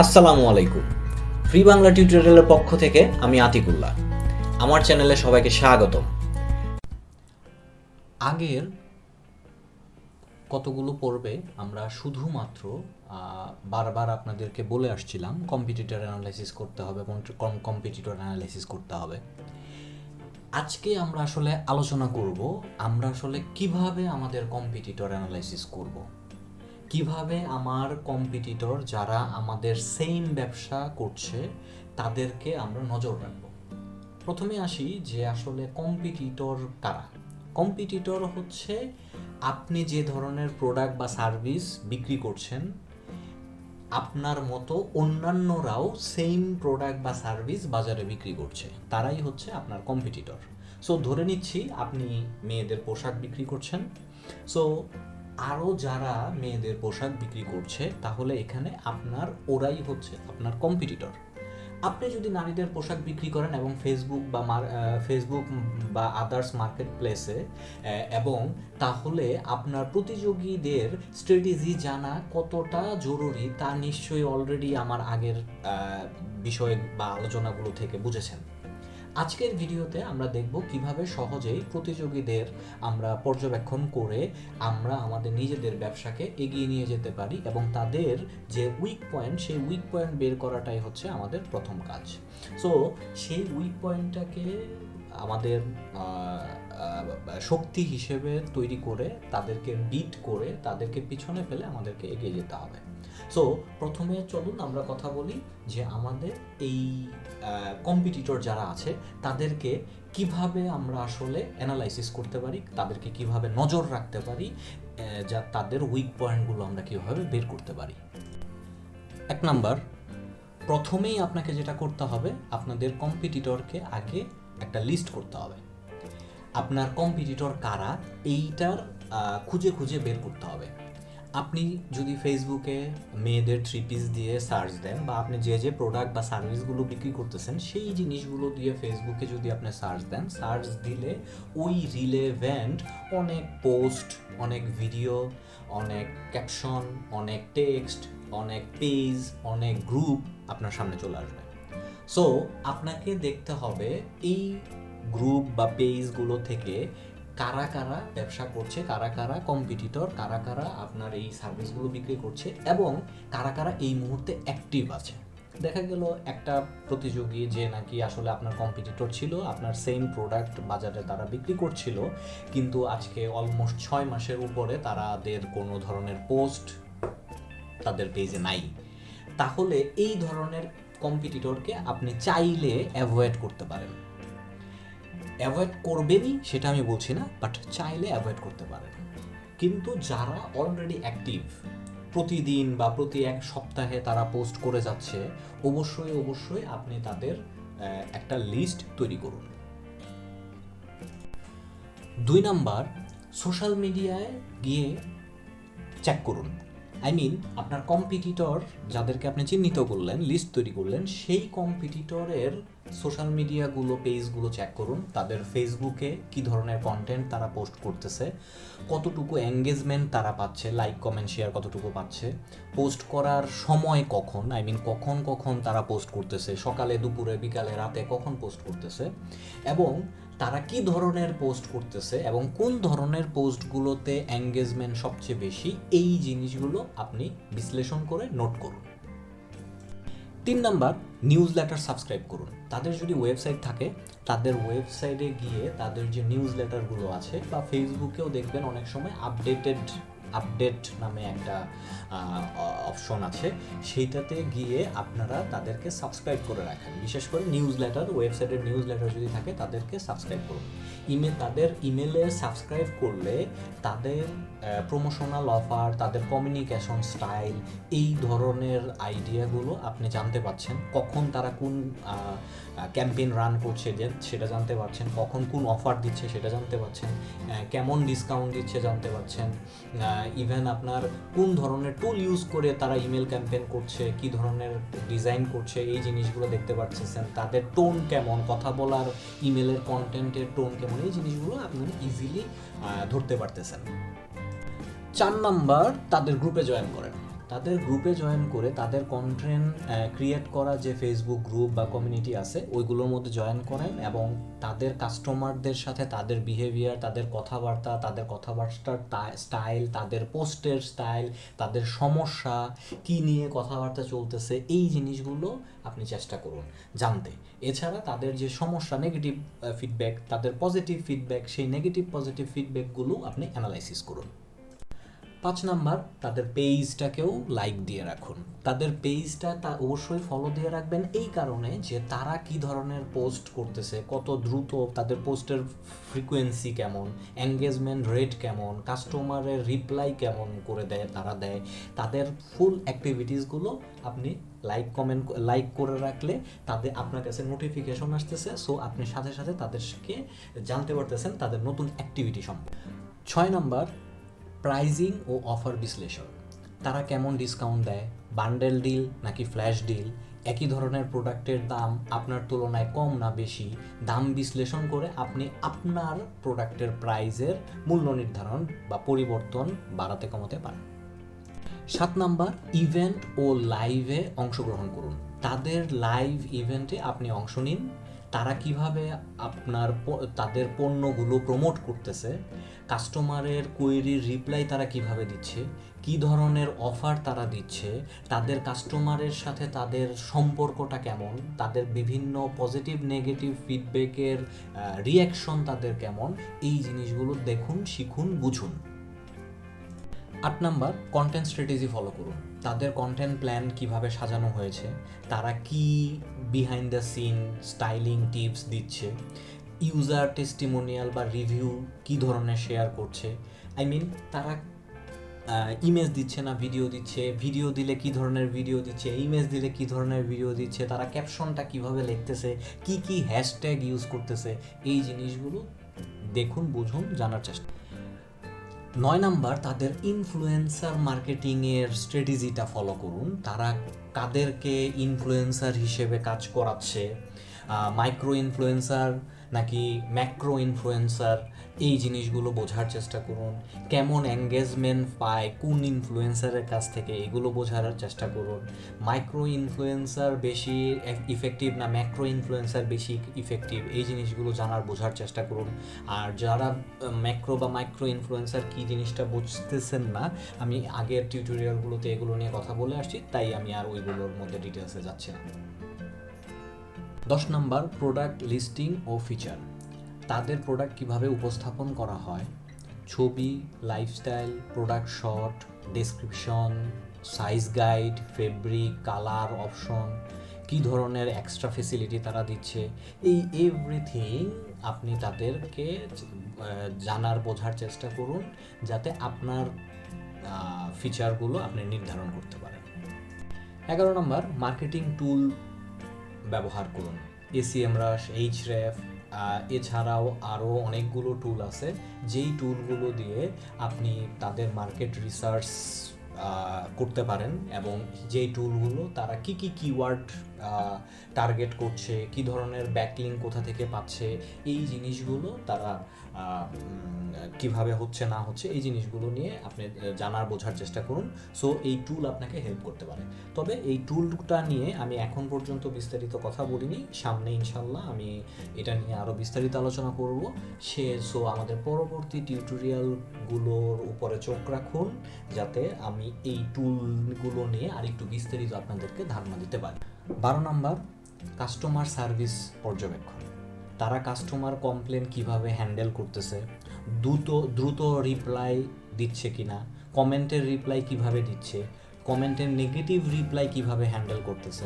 আসসালামু আলাইকুম। ফ্রি বাংলা টিউটোরিয়ালের পক্ষ থেকে আমি আতিকুল্লাহ। আমার চ্যানেলে সবাইকে স্বাগতম। আগের কতগুলো পর্বে আমরা শুধুমাত্র বারবার আপনাদেরকে বলে আসছিলাম কম্পিটিটর অ্যানালাইসিস করতে হবে কম কম্পিটিটর অ্যানালাইসিস করতে হবে। আজকে আমরা আসলে আলোচনা করব, আমরা আসলে কীভাবে আমাদের কম্পিটিটর অ্যানালাইসিস করব। কীভাবে আমার কম্পিটিটর যারা আমাদের সেম ব্যবসা করছে, তাদেরকে আমরা নজর রাখব? প্রথমে আসি যে আসলে কম্পিটিটর কারা? কম্পিটিটর হচ্ছে আপনি যে ধরনের প্রোডাক্ট বা সার্ভিস বিক্রি করছেন, আপনার মতো অন্যান্যরাও সেম প্রোডাক্ট বা সার্ভিস বাজারে বিক্রি করছে। তারাই হচ্ছে আপনার কম্পিটিটর সো ধরে নিচ্ছি আপনি মেয়েদের পোশাক বিক্রি করছেন। সো আরও যারা মেয়েদের পোশাক বিক্রি করছে, তাহলে এখানে আপনার ওরাই হচ্ছে আপনার কম্পিটিটর আপনি যদি নারীদের পোশাক বিক্রি করেন এবং ফেসবুক বা ফেসবুক বা আদার্স মার্কেট প্লেসে এবং তাহলে আপনার প্রতিযোগীদের স্ট্র্যাটেজি জানা কতটা জরুরি, তা নিশ্চয়ই অলরেডি আমার আগের বিষয় বা আলোচনাগুলো থেকে বুঝেছেন। আজকের ভিডিওতে আমরা দেখব কীভাবে সহজেই প্রতিযোগীদের আমরা পর্যবেক্ষণ করে আমরা আমাদের নিজেদের ব্যবসাকে এগিয়ে নিয়ে যেতে পারি এবং তাদের যে উইক পয়েন্ট সেই উইক পয়েন্ট বের করাটাই হচ্ছে আমাদের প্রথম কাজ। সো সেই উইক পয়েন্টটাকে আমাদের শক্তি হিসেবে তৈরি করে তাদেরকে বিট করে তাদেরকে পিছনে ফেলে আমাদেরকে এগিয়ে যেতে হবে। সো প্রথমে চলুন আমরা কথা বলি যে আমাদের এই কম্পিটিটর যারা আছে, তাদেরকে কীভাবে আমরা আসলে অ্যানালাইসিস করতে পারি, তাদেরকে কীভাবে নজর রাখতে পারি যা তাদের উইক পয়েন্টগুলো আমরা কীভাবে বের করতে পারি। এক নাম্বার, প্রথমেই আপনাকে যেটা করতে হবে, আপনাদের কম্পিটিটরকে আগে একটা লিস্ট করতে হবে। আপনার কম্পিটিটর কারা, এইটার খুঁজে খুঁজে বের করতে হবে। আপনি যদি ফেসবুকে মেয়েদের থ্রি পিস দিয়ে সার্চ দেন বা আপনি যে যে প্রোডাক্ট বা সার্ভিসগুলো বিক্রি করতেছেন, সেই জিনিসগুলো দিয়ে ফেসবুকে যদি আপনি সার্চ দেন সার্চ দিলে ওই রিলেভেন্ট অনেক পোস্ট অনেক ভিডিও অনেক ক্যাপশন অনেক টেক্সট অনেক পেজ অনেক গ্রুপ আপনার সামনে চলে আসবে। সো আপনাকে দেখতে হবে এই গ্রুপ বা পেজগুলো থেকে কারা কারা ব্যবসা করছে, কারা কারা কম্পিটিটর কারা কারা আপনার এই সার্ভিসগুলো বিক্রি করছে এবং কারা কারা এই মুহূর্তে অ্যাক্টিভ আছে। দেখা গেল একটা প্রতিযোগী যে নাকি আসলে আপনার কম্পিটিটর ছিল, আপনার সেম প্রোডাক্ট বাজারে তারা বিক্রি করছিল, কিন্তু আজকে অলমোস্ট ছয় মাসের উপরে তারাদের কোনো ধরনের পোস্ট তাদের পেজে নাই। তাহলে এই ধরনের কম্পিটিটরকে আপনি চাইলে অ্যাভয়েড করতে পারেন। অ্যাভয়েড করবেনই, সেটা আমি বলছি না বাট চাইলে অ্যাভয়েড করতে পারেন। কিন্তু যারা অলরেডি অ্যাক্টিভ প্রতিদিন বা প্রতি এক সপ্তাহে তারা পোস্ট করে যাচ্ছে, অবশ্যই অবশ্যই আপনি তাদের একটা লিস্ট তৈরি করুন। দুই নাম্বার সোশ্যাল মিডিয়ায় গিয়ে চেক করুন। আই মিন আপনার কম্পিটিটর যাদেরকে আপনি চিহ্নিত করলেন লিস্ট তৈরি করলেন, সেই কম্পিটিটরের সোশ্যাল মিডিয়াগুলো পেজগুলো চেক করুন, তাদের ফেসবুকে কি ধরনের কন্টেন্ট তারা পোস্ট করতেছে, কতটুকু এঙ্গেজমেন্ট তারা পাচ্ছে লাইক কমেন্ট শেয়ার কতটুকু পাচ্ছে পোস্ট করার সময় কখন আই মিন কখন কখন তারা পোস্ট করতেছে, সকালে, দুপুরে, বিকালে, রাতে কখন পোস্ট করতেছে, এবং তারা কি ধরনের পোস্ট করতেছে এবং কোন ধরনের পোস্টগুলোতে এঙ্গেজমেন্ট সবচেয়ে বেশি, এই জিনিসগুলো আপনি বিশ্লেষণ করে নোট করুন। তিন নাম্বার নিউজ লেটার সাবস্ক্রাইব করুন। তাদের যদি ওয়েবসাইট থাকে, তাদের ওয়েবসাইটে গিয়ে তাদের যে নিউজ লেটারগুলো আছে বা ফেসবুকেও দেখবেন অনেক সময় আপডেটেড আপডেট নামে একটা অপশন আছে। সেইটাতে গিয়ে আপনারা তাদেরকে সাবস্ক্রাইব করে রাখেন। বিশেষ করে নিউজ লেটার ওয়েবসাইটের নিউজ লেটার যদি থাকে, তাদেরকে সাবস্ক্রাইব করুন। ইমেল তাদের ইমেলে সাবস্ক্রাইব করলে তাদের প্রমোশনাল অফার তাদের কমিউনিকেশন স্টাইল এই ধরনের আইডিয়াগুলো আপনি জানতে পারছেন কখন তারা কোন ক্যাম্পেইন রান করছে যে, সেটা জানতে পারছেন কখন কোন অফার দিচ্ছে সেটা জানতে পারছেন কেমন ডিসকাউন্ট দিচ্ছে জানতে পারছেন ইভেন আপনার কোন ধরনের টুল ইউজ করে তারা ইমেল ক্যাম্পেইন করছে, কি ধরনের ডিজাইন করছে, এই জিনিসগুলো দেখতে পাচ্ছেন। তাদের টোন কেমন? কথা বলার ইমেলের কন্টেন্টের টোন কেমন? এই জিনিসগুলো আপনি ইজিলি ধরতে পারতেছেন। চার নাম্বার তাদের গ্রুপে জয়েন করেন তাদের গ্রুপে জয়েন করে তাদের কন্টেন্ট ক্রিয়েট করা যে ফেসবুক গ্রুপ বা কমিউনিটি আছে, ওইগুলোর মধ্যে জয়েন করেন এবং তাদের কাস্টমারদের সাথে তাদের বিহেভিয়ার তাদের কথাবার্তা, তাদের কথাবার্তার স্টাইল তাদের পোস্টের স্টাইল তাদের সমস্যা, কি নিয়ে কথাবার্তা চলতেছে, এই জিনিসগুলো আপনি চেষ্টা করুন জানতে। এছাড়া তাদের যে সমস্যা নেগেটিভ ফিডব্যাক তাদের পজিটিভ ফিডব্যাক সেই নেগেটিভ পজিটিভ ফিডব্যাকগুলো আপনি অ্যানালাইসিস করুন। পাঁচ নাম্বার, তাদের পেজটাকেও লাইক দিয়ে রাখুন। তাদের পেজটা তা অবশ্যই ফলো দিয়ে রাখবেন এই কারণে যে তারা কি ধরনের পোস্ট করতেছে, কত দ্রুত তাদের পোস্টের ফ্রিকোয়েন্সি কেমন এঙ্গেজমেন্ট রেট কেমন কাস্টমারের রিপ্লাই কেমন করে দেয়, তারা দেয়, তাদের ফুল অ্যাক্টিভিটিসগুলো আপনি লাইক কমেন্ট লাইক করে রাখলে তাদের, আপনার কাছে নোটিফিকেশন আসতেছে সো আপনি সাথে সাথে তাদেরকে জানতে পারতেছেন তাদের নতুন অ্যাক্টিভিটি সম্পর্কে। ছয় নম্বর প্রাইজিং ও অফার বিশ্লেষণ তারা কেমন ডিসকাউন্ট দেয়? বান্ডেল ডিল নাকি ফ্ল্যাশ ডিল? একই ধরনের প্রোডাক্টের দাম আপনার তুলনায় কম না বেশি? দাম বিশ্লেষণ করে আপনি আপনার প্রোডাক্টের প্রাইজের মূল্য নির্ধারণ বা পরিবর্তন বাড়াতে কমাতে পারেন। সাত নাম্বার, ইভেন্ট ও লাইভে অংশগ্রহণ করুন। তাদের লাইভ ইভেন্টে আপনি অংশ নিন। তারা কীভাবে আপনার তাদের পণ্যগুলো প্রমোট করতেছে কাস্টমারের কোয়েরির রিপ্লাই তারা কীভাবে দিচ্ছে, কি ধরনের অফার তারা দিচ্ছে, তাদের কাস্টমারের সাথে তাদের সম্পর্কটা কেমন, তাদের বিভিন্ন পজিটিভ নেগেটিভ ফিডব্যাকের রিয়াকশন তাদের কেমন, এই জিনিসগুলো দেখুন, শিখুন, বুঝুন। আট নাম্বার কন্টেন্ট স্ট্র্যাটেজি ফলো করুন। তাদের কন্টেন্ট প্ল্যান কীভাবে সাজানো হয়েছে, তারা কি behind the scene styling tips দিচ্ছে ইউজার টেস্টিমোনিয়াল বা রিভিউ কি ধরনের শেয়ার করছে আই মিন তারা ইমেজ দিচ্ছে না ভিডিও দিচ্ছে ভিডিও দিলে কি ধরনের ভিডিও দিচ্ছে ইমেজ দিলে কি ধরনের ভিডিও দিচ্ছে, তারা ক্যাপশনটা কীভাবে লিখতেছে, কি কি হ্যাশট্যাগ ইউজ করতেছে, এই জিনিসগুলো দেখুন, বুঝুন, জানার চেষ্টা। নয় নাম্বার, তাদের ইনফ্লুয়েন্সার মার্কেটিংয়ের স্ট্র্যাটেজিটা ফলো করুন। তারা কাদেরকে ইনফ্লুয়েন্সার হিসেবে কাজ করাচ্ছে মাইক্রো ইনফ্লুয়েন্সার নাকি ম্যাক্রো ইনফ্লুয়েন্সার এই জিনিসগুলো বোঝার চেষ্টা করুন। কেমন এঙ্গেজমেন্ট পায়, কোন ইনফ্লুয়েন্সারের কাছ থেকে, এগুলো বোঝার চেষ্টা করুন। মাইক্রো ইনফ্লুয়েন্সার বেশি ইফেক্টিভ না ম্যাক্রো ইনফ্লুয়েন্সার বেশি ইফেক্টিভ এই জিনিসগুলো জানার, বোঝার চেষ্টা করুন। আর যারা ম্যাক্রো বা মাইক্রো ইনফ্লুয়েন্সার কী জিনিসটা বুঝতেছেন না, আমি আগের টিউটোরিয়ালগুলোতে এগুলো নিয়ে কথা বলে আসছি, তাই আমি আর ওইগুলোর মধ্যে ডিটেলসে যাচ্ছি না। দশ নাম্বার প্রোডাক্ট লিস্টিং ও ফিচার তাদের প্রোডাক্ট কীভাবে উপস্থাপন করা হয়? ছবি lifestyle product shot description size guide fabric colour option কী ধরনের এক্সট্রা ফেসিলিটি তারা দিচ্ছে? এই এভরিথিং আপনি তাদেরকে জানার, বোঝার চেষ্টা করুন যাতে আপনার ফিচারগুলো আপনি নির্ধারণ করতে পারেন। এগারো নম্বর মার্কেটিং টুল ব্যবহার করুন। এসিএম রাশ এইচ রেফ এছাড়াও আরও অনেকগুলো টুল আছে। যেই টুলগুলো দিয়ে আপনি তাদের মার্কেট রিসার্চ করতে পারেন এবং যেই টুলগুলো তারা কি কি কিওয়ার্ড টার্গেট করছে, কি ধরনের ব্যাকলিং কোথা থেকে পাচ্ছে, এই জিনিসগুলো তারা কীভাবে হচ্ছে, না হচ্ছে, এই জিনিসগুলো নিয়ে আপনি জানার, বোঝার চেষ্টা করুন। সো এই টুল আপনাকে হেল্প করতে পারে। তবে এই টুলটা নিয়ে আমি এখন পর্যন্ত বিস্তারিত কথা বলিনি। সামনে ইনশাল্লাহ আমি এটা নিয়ে আরও বিস্তারিত আলোচনা করব। সে সো আমাদের পরবর্তী টিউটোরিয়ালগুলোর উপরে চোখ রাখুন, যাতে আমি এই টুলগুলো নিয়ে আরেকটু বিস্তারিত আপনাদেরকে ধারণা দিতে পারি। বারো নম্বর কাস্টমার সার্ভিস পর্যবেক্ষণ। তারা কাস্টমার কমপ্লেন কীভাবে হ্যান্ডেল করতেছে? দ্রুত দ্রুত রিপ্লাই দিচ্ছে কিনা? কমেন্টের রিপ্লাই কীভাবে দিচ্ছে? কমেন্টের নেগেটিভ রিপ্লাই কীভাবে হ্যান্ডেল করতেছে?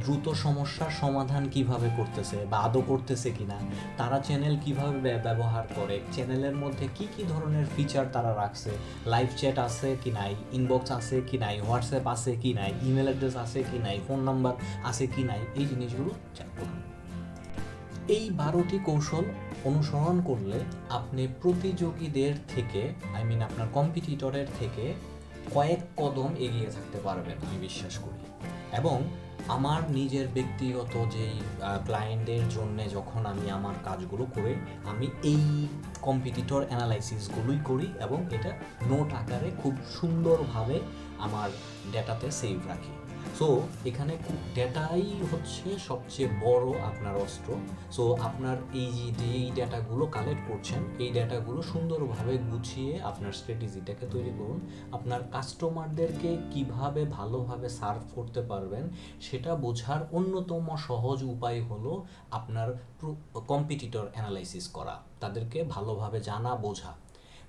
দ্রুত সমস্যার সমাধান কীভাবে করতেছে বা আদৌ করতেছে কিনা? তারা চ্যানেল কীভাবে ব্য- ব্যবহার করে? চ্যানেলের মধ্যে কি কি ধরনের ফিচার তারা রাখছে? লাইভ চ্যাট আছে কি নাই? ইনবক্স আছে কি নাই? হোয়াটসঅ্যাপ আছে কি নাই? ইমেল অ্যাড্রেস আছে কি নাই? ফোন নাম্বার আছে কি নাই? এই জিনিসগুলো চেক করুন। এই বারোটি কৌশল অনুসরণ করলে আপনি প্রতিযোগীদের থেকে আই মিন আপনার কম্পিটিটরের থেকে কয়েক কদম এগিয়ে থাকতে পারবেন, আমি বিশ্বাস করি। এবং আমার নিজের ব্যক্তিগত যেই ক্লায়েন্টের জন্য যখন আমি আমার কাজগুলো করে, আমি এই কম্পিটিটর অ্যানালাইসিসগুলোই করি এবং এটা নোট আকারে খুব সুন্দরভাবে আমার ডেটাতে সেভ রাখি। সো এখানে ডেটাই হচ্ছে সবচেয়ে বড় আপনার অস্ত্র। সো আপনার এই যে যেই ডেটাগুলো কালেক্ট করছেন, এই ডেটাগুলো সুন্দরভাবে গুছিয়ে আপনার স্ট্র্যাটেজিটাকে তৈরি করুন। আপনার কাস্টমারদেরকে কীভাবে ভালোভাবে সার্ভ করতে পারবেন, সেটা বোঝার অন্যতম সহজ উপায় হলো আপনার কম্পিটিটর অ্যানালাইসিস করা। তাদেরকে ভালোভাবে জানা, বোঝা।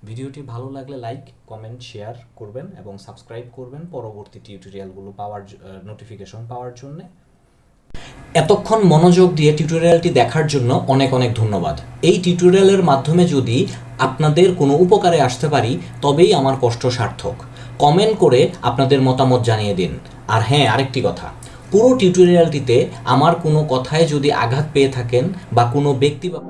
ভিডিওটি ভালো লাগলে লাইক, কমেন্ট, শেয়ার করবেন এবং সাবস্ক্রাইব করবেন পরবর্তী টিউটোরিয়ালগুলো পাওয়ার নোটিফিকেশন পাওয়ার জন্য। এতক্ষণ মনোযোগ দিয়ে টিউটোরিয়ালটি দেখার জন্য অনেক অনেক ধন্যবাদ। এই টিউটোরিয়ালের মাধ্যমে যদি আপনাদের কোনো উপকারে আসতে পারি, তবেই আমার কষ্ট সার্থক। কমেন্ট করে আপনাদের মতামত জানিয়ে দিন। আর হ্যাঁ আরেকটি কথা। পুরো টিউটোরিয়ালটিতে আমার কোনো কথায় যদি আঘাত পেয়ে থাকেন বা কোনো ব্যক্তি বা